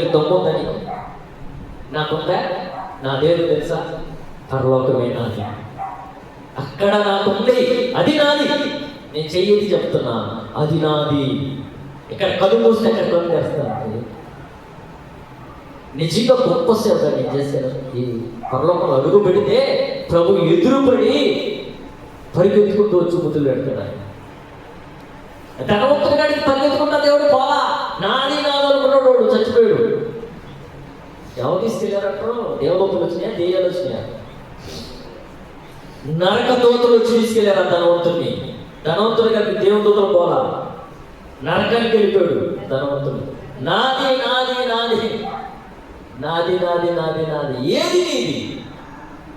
చెప్పగలిగి దమ్ముందని నాకుందా నా దేవుడు తెలుసా? పరలోకమే నాది. అక్కడ నాకుంది అది నాది. నేను చెయ్యేది చెప్తున్నా అది నాది. ఇక్కడ కళ్ళు మూస్తే అక్కడ కళ్ళు చేస్తాను నిజంగా గొప్ప సేవ నేను చేశాను. ఈ పరలోకం అడుగు పెడితే ప్రభు ఎదురుపడి పరిగెత్తుకుంటూ వచ్చి ముద్దులు పెడతాడు ఆయన. ధనవంతుడి గాడికి పరిగెత్తుకుంటా దేవుడు పోలా? నాది నాది అనుకున్నాడు వాడు చచ్చిపోయాడు. ఎవరి తీసుకెళ్ళారంటారు దేవదూతలు వచ్చినాయా? దేయాలు వచ్చినాయా? నరక దూతలు వచ్చి తీసుకెళ్ళారు ధనవంతుడిని ధనవంతుడి గారికి దేవదూతలు పోలా? నరకానికి వెళ్ళిపోయాడు ధనవంతుడు నాది నాది నాది. నాది నాది నాది నాది. ఏది నీది?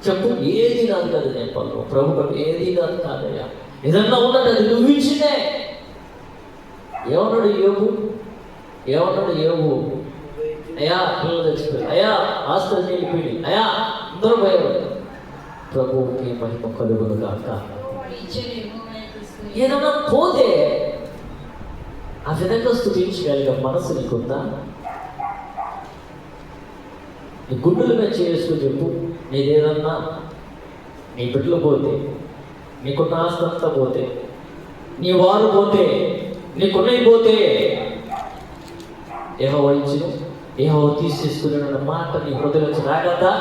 చెప్పు ఏది నాది కాదు నేను పనులు? ప్రభు ఏది నాది కాదయ్యా? ఏదన్నా ఉన్నది అది నువ్వు ఇచ్చిందే. ఏమన్నాడు యోగు ఏమన్నాడు యోగు అయా పిల్లలు తెచ్చిపోయి అయా ఆస్తులు వెళ్ళిపోయి అయ్యా అందరూ పోయారు ప్రభువుకి మహిమ కలుగును కాక ఏదన్నా పోతే ఆ విధంగా స్థుతించగలిగే మనసు నీకుందా? నీ గుండెల మీద చేసుకుని చెప్పు. నీదేదన్నా నీ బిడ్డలు పోతే నీకున్న ఆస్తి అంతా పోతే నీ వారు పోతే నీకున్నవి పోతే ఏహో వహించను ఏహో తీసేసుకునే మాట నీ హృదయం రాగలదా?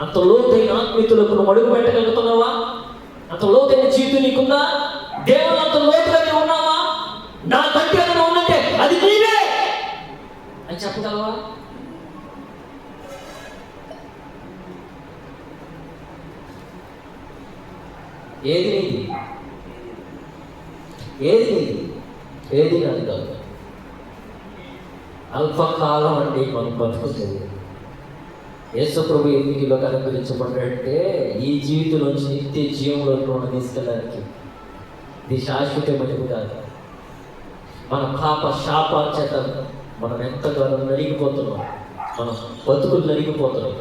అంత లోతైన ఆత్మీతులకు నువ్వు అడుగు పెట్టగలుగుతున్నావా? అంత లోతైన జీవితం నీకుందా? దేవుడు అంత లోతుగా ఉన్నావా? నా కంటే ఏదైనా ఉన్నట్టే అది నీవే అని చెప్పగలవా? ఏది నీది? ఏది నీది? ఏది నాది కాదు. అల్పకాలం అంటే మనం బతుకుతుంది. యేసుప్రభు ఎందుకు ఇలా కనుకరించబడ్డంటే ఈ జీవితంలోంచి నిత్య జీవంలోకి మనం తీసుకెళ్ళడానికి. ఇది శాశ్వతమైన కాదు. మన పాప శాపాల చేత మనం ఎంతగానో నలిగిపోతున్నాం. మన బతుకులు నలిగిపోతున్నాం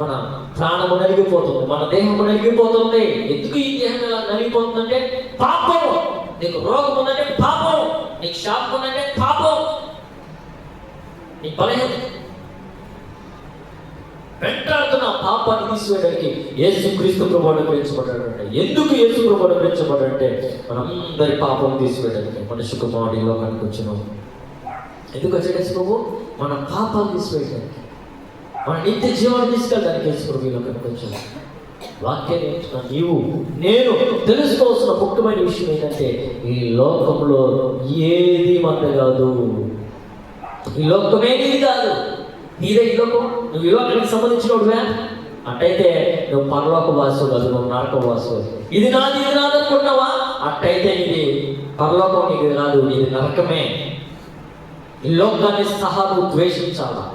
మన ప్రాణము నలిగిపోతుంది. మన దేహము నలిగిపోతుంది. ఎందుకు ఈ దేహం నలిగిపోతుందంటే పాపము. నీకు రోగం ఉందంటే పాపం నీకు శాపం ఉందంటే పాపం నీ బలహీన వెంటాడుతున్న పాపాన్ని తీసివేయడానికి యేసు క్రీస్తు ప్రభు అంటే ఎందుకు యేసు ప్రభు అంటే మనందరి పాపం తీసివేయడానికి మనిషి కుమారుడు ఈ లోకానికి వచ్చినాం. ఎందుకు వచ్చాడు యేసు ప్రభు? మన పాపాలు తీసివేయడానికి. మన నిత్య జీవాన్ని తీసుకెళ్ళడానికి యేసు ప్రభు ఈ వాక్యం నేర్చుకున్న నీవు నేను తెలుసుకోవాల్సిన ముఖ్యమైన విషయం ఏంటంటే ఈ లోకంలో ఏది మంద కాదు. ఈ లోకమే నీది కాదు. నీదే ఈ లోకం. నువ్వు ఈ లోకానికి సంబంధించినోడువే. అట్టయితే నువ్వు పరలోక వాసు కాదు నువ్వు నరక వాసు ఇది నాది ఇది నాది అట్టయితే ఇది పరలోకం నీకు కాదు ఇది నరకమే. ఈ లోకాన్ని సహా నువ్వు ద్వేషించాలా?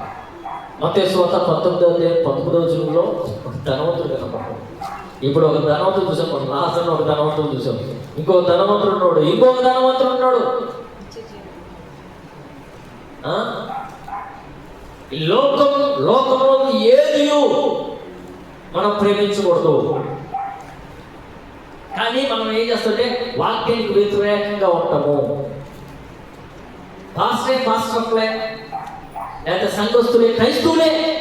మతే స్వత పంతొమ్మిదవ దే- పంతొమ్మిదవ జూన్లో ఒక ధనవంతుడు కనపడ్డాడు. ఇప్పుడు ఒక ధనవంతుడు చూసాం మనం ఒక ధనవంతుడు చూసాం. ఇంకో ధనవంతుడు ఉన్నాడు ఇంకొక ధనవంతుడు ఉన్నాడు. ఆ? ఈ లోకం లోకంలో ఏది మనం ప్రేమించకూడదు. కానీ మనం ఏం చేస్తుంటే వాక్యానికి వ్యతిరేకంగా ఉంటాము. పాస్టే పాస్టర్లే లేదా సంఘస్తులే క్రైస్తవులే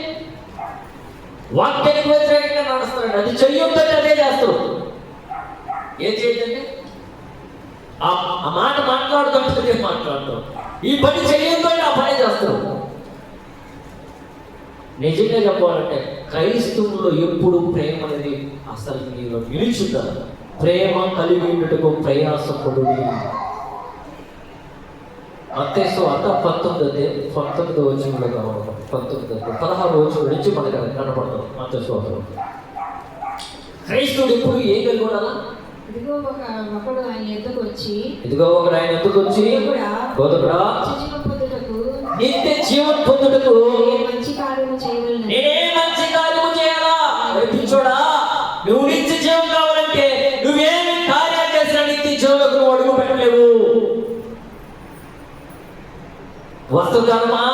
వాక్యానికి వ్యతిరేకంగా నడుస్తున్నాడు అది చెయ్యొద్దంటే అదే చేస్తారు ఏం చేయదండి ఆ ఆ మాట మాట్లాడుతుంటే మాట్లాడతాం ఈ పని చేయొద్దు ఆ పని చేస్తారు నిజంగా చెప్పాలంటే క్రైస్తవుల్లో ఎప్పుడు ప్రేమ అనేది అసలు మీరు నిలుచుంటారు ప్రేమ కలిగి ఉండటకు ప్రయాసపడు అత్తేసు అత పంతొమ్మిది పంతొమ్మిది వచ్చినలో కావాలి. పంతొమ్మిది పదహారు వచ్చిన నుంచి మనకి అది కనపడుతుంది అత్తేసు క్రైస్తవుడు ఎప్పుడు ఏం కలిగి ఉండాలా ఇదిగో ఒక ఒకడు ఆయన ఎద్దకు వచ్చి ఇదిగో ఒక ఆయన ఎందుకు వచ్చి పొందుటకు నిత్య జీవన్ పొందుటకు ఏ మంచి కార్యము చేయవలెను నేనే మంచి కార్యము చేయాలా? పిచ్చోడా నువ్వు నిత్య జీవం కావాలంటే నువ్వేమి కార్యాలు చేసినా నిత్య జీవులకు నువ్వు అడుగు పెట్టలేవు. వస్తుదానమా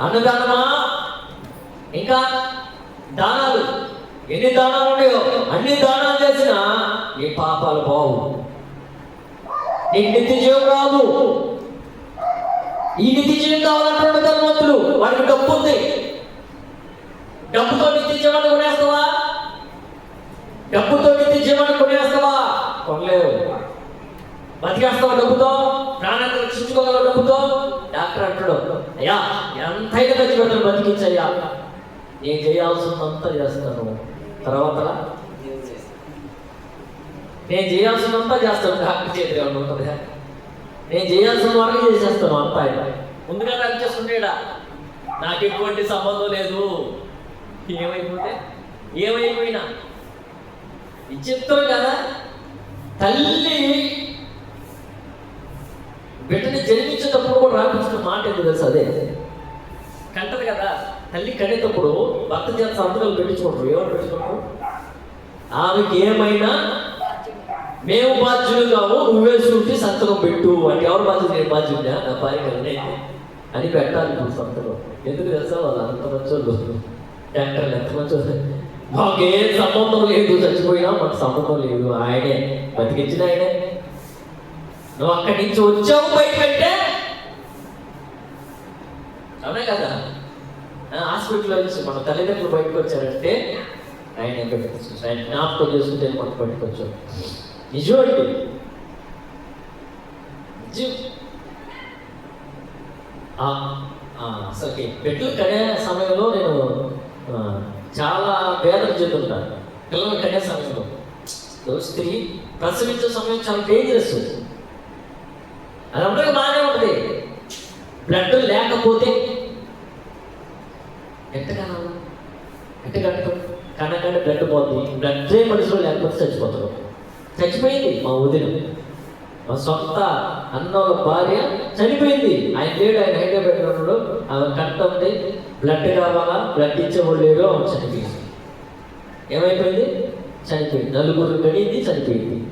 అన్నదానమా? ఇంకా దానాలు. ఎన్ని దానాలు ఉన్నాయో అన్ని దానాలు చేసినా నీ పాపాలు పోవు. నీకు నిత్య జీవం రాదు. ఈ నిత్య జీవం కావాలంటే ధర్మంతులు వాడికి డబ్బు ఉంది. డబ్బుతో నిత్య జీవాన్ని కొనేస్తావా? డబ్బుతో నిత్య జీవాన్ని కొనేస్తావా? కొనలేదు బతికేస్తావా డబ్బుతో? ప్రాణాన్ని రక్షించుకోగల డబ్బుతో? డాక్టర్ అంటాడు అయ్యా ఎంతైనా ఖర్చు పెడతాను బతికించయ్యా. నేను చేయాల్సిందంతా చేస్తాను. తర్వాత? నేను చేయాల్సినంతా చేస్తాను. డాక్టర్ చేతి ఉంటుంది? నేను చేయాల్సిన వరకు చేసేస్తాను అంతా ఆయన ముందుగా రన్ చేస్తుండేడా నాకు ఎటువంటి సంబంధం లేదు. ఏమైపోతే? ఏమైపోయినా? ఇది కదా తల్లి బిడ్డని జన్మించేటప్పుడు కూడా రాపించిన మాట ఏంటి తెలుసు అదే? కంటది కదా. తల్లి కడేటప్పుడు భర్త చేత సంతకాలు పెట్టించుకుంటారు. ఎవరు పెట్టించుకుంటారు? ఆమెకి ఏమైనా మేము బాధ్యులు కావు నువ్వే చూసి సంతకం పెట్టు అంటే ఎవరు బాధ్యత నేను బాధ్యుడా నా భార్య కదనే అని పెట్టాలి నువ్వు సంతకం. ఎందుకు తెలుసా? వాళ్ళు అంత మంచోళ్ళు. డాక్టర్లు ఎంత మంచోళ్ళు. మాకేం సంబంధం లేదు. చచ్చిపోయినా మాకు సంబంధం లేదు. ఆయనే బతికించిన ఆయనే. నువ్వు అక్కడి నుంచి వచ్చావు పెట్టే అవునా కదా. హాస్పిటల్లో నుంచి మన తల్లిదండ్రులు బయటకు వచ్చారంటే ఆయన ఆయన జ్ఞాపకం చేసుకుంటే మనం బయటకు వచ్చాం. నిజం. అండి నిజం అసలుకి పెట్టు కడే సమయంలో నేను చాలా పేదలు చెందుంటాను పిల్లలు కడే సమయంలో. స్త్రీ ప్రసవించే సమయం చాలా డేంజరస్ అది అందరికీ బాగానే ఉంటుంది. బ్లడ్ లేకపోతే కట్టడం బ్లడ్ పోతుంది బ్లడ్ మనుషులు లేకపోతే చచ్చిపోతారు. చచ్చిపోయింది మా వదిన. మా సొంత అన్నోళ్ళ భార్య చనిపోయింది. ఆయన లేడు ఆయన హైదరాబాద్లో ఉన్నాడు. ఆమె కట్ట ఉంది. బ్లడ్ కావాలా? బ్లడ్ ఇచ్చేవాళ్ళు లేరు ఆమె చనిపోయింది. ఏమైపోయింది? చనిపోయింది. నలుగురు గడింది చనిపోయింది.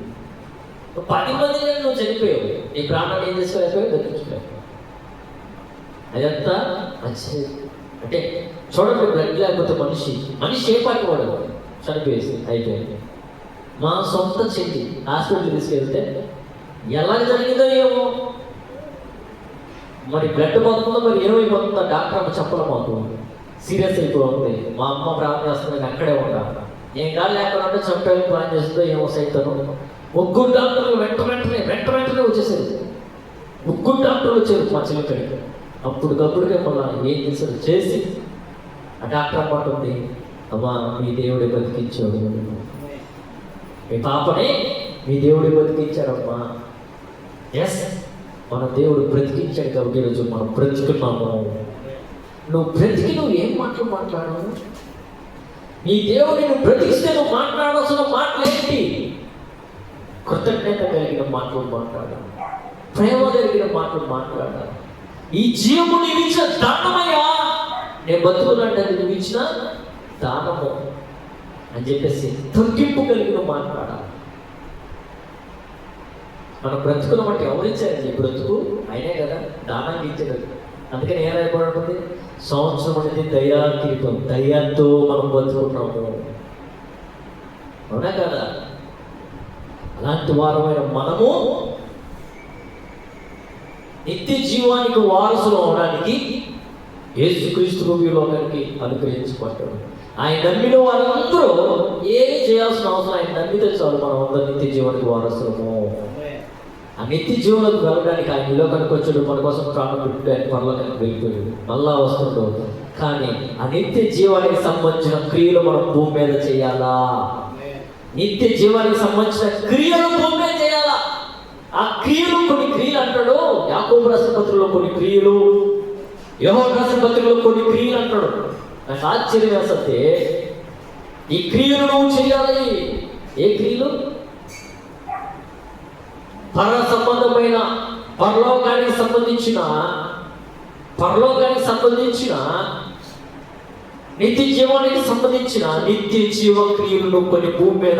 పది మంది నువ్వు చనిపోయావు. నీ ప్రాణాన్ని ఏం చేసుకోలేకపోయావు? దక్కించుకోలేకపోయావు అదంతా మంచి అంటే చూడండి బ్లడ్ లేకపోతే మనిషి మనిషి ఏ పాటి వాడు. చనిపోయేసి అయిపోయింది. మా సొంత చెల్లి హాస్పిటల్ తీసుకెళ్తే ఎలా జరిగిందో ఏమో. మరి బ్లడ్ పోతుందో మరి ఏమైపోతుందో డాక్టర్ అమ్మ చెప్పడం మాకు. సీరియస్ అయిపోతుంది. మా అమ్మ ప్రాణం చేస్తుంది అక్కడే ఉంటా. ఏం కాదు లేకుండా ఉంటే ప్లాన్ చేస్తుందో ఏమో సైతాను. ముగ్గురు డాక్టర్లు వెంట వెంటనే వెంట వెంటనే వచ్చేసారు. ముగ్గురు డాక్టర్లు వచ్చారు మా చిన్నక్కడికి అప్పటికప్పుడుగా మళ్ళీ ఏం చేశారు చేసి ఆ డాక్టర్ అన్నమాట ఉంది అమ్మా మీ దేవుడే బతికించాడు. మీ పాపని మీ దేవుడే బతికించాడమ్మా. ఎస్ మన దేవుడు బ్రతికించాడు కాబట్టి ఈరోజు మనం బ్రతుకున్నాము. నువ్వు బ్రతికి నువ్వు ఏం మాటలు మాట్లాడావు? నీ దేవుడు నువ్వు బ్రతికిస్తే నువ్వు మాట్లాడాల్సిన మాటలేంటి కృతజ్ఞత కలిగిన మాటలు మాట్లాడాలి. ప్రేమ కలిగిన మాటలు మాట్లాడాలి. ఈ జీవము నీవు ఇచ్చిన దానమయ్యా. నేను బతుకులంటే నువ్వు ఇచ్చిన దానము అని చెప్పేసి తగ్గింపు కలిగిన మాట్లాడాలి మన బ్రతుకులు బట్టి ఎవరిచ్చారండి? ఈ బ్రతుకు ఆయనే కదా దానాన్ని ఇచ్చాడు. అందుకని ఏం రాయబడుతుంది సంవత్సరం అనేది దయా తీర్థం దయ్యాతో మనం బతుకున్నాము. అవునా కదా? అలాంటి వారమైన మనము నిత్య జీవానికి వారసులు అవడానికి యేసుక్రీస్తు ఈ లోకానికి అనుగ్రహించబడ్డాడు. ఆయన నమ్మిన వారందరూ ఏమి చేయాల్సిన అవసరం ఆయన నమ్మితే చాలు మనం అందరూ నిత్య జీవానికి వారసులము. ఆ నిత్య జీవనకు వెళ్ళడానికి ఆయన లోకానికి వచ్చాడు మన కోసం ప్రాణం పెట్టి ఆయన పరలోకానికి వెళ్ళిపోయాడు. మళ్ళా వస్తుండవు కానీ ఆ నిత్య జీవానికి సంబంధించిన క్రియలు మనం భూమి మీద చేయాలా? నిత్య జీవానికి సంబంధించిన క్రియలు భూమి ఆ క్రియలు కొన్ని క్రియలు అంటాడు. యాకోబు రాష్ట్రపత్రిలో కొన్ని క్రియలు యహో రాష్ట్రపత్రిలో కొన్ని క్రియలు అంటాడు. నాకు ఆశ్చర్యం వేస్తే ఈ క్రియలు నువ్వు చేయాలి. ఏ క్రియలు? పర సంబంధమైన పరలోకానికి సంబంధించిన పరలోకానికి సంబంధించిన నిత్య జీవానికి సంబంధించిన నిత్య జీవ క్రియలను కొన్ని భూమి మీద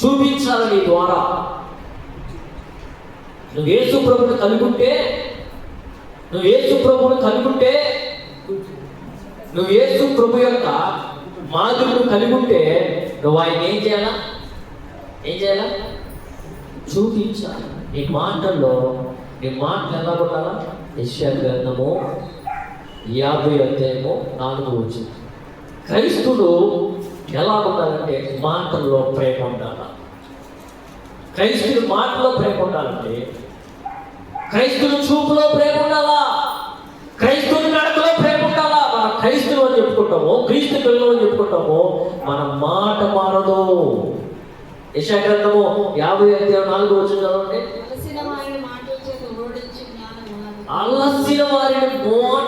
చూపించాలని ద్వారా నువ్వు యేసు ప్రభుని కలుగుంటే నువ్వు యేసు ప్రభుని కలుగుంటే నువ్వు యేసు ప్రభు యొక్క మాదిరిని కనుకుంటే నువ్వు ఆయన ఏం చేయాలా? ఏం చేయాలా? చూపించాలి. నీ మాటల్లో నీ మాటలు ఎలా ఉండాలా యశ్యా గ్రంథము యాభై అధ్యాయము నాలుగు వచ్చింది. క్రైస్తులు ఎలా ఉండాలంటే మాటల్లో ప్రేమ ఉండాలా? క్రైస్తులు మాటలో ప్రేమ ఉండాలంటే క్రైస్తులు చూపులో ప్రేమ ఉండాలా క్రైస్తువుని నడకలో ప్రేమ ఉండాలా మన క్రైస్తులు అని చెప్పుకుంటాము క్రీస్తు పిల్లలు అని చెప్పుకుంటాము మన మాట మారదు. యశాగ్రంథము యాభై ఐదు నాలుగు వచ్చిన చదవండి. అలసిన వారిని మాట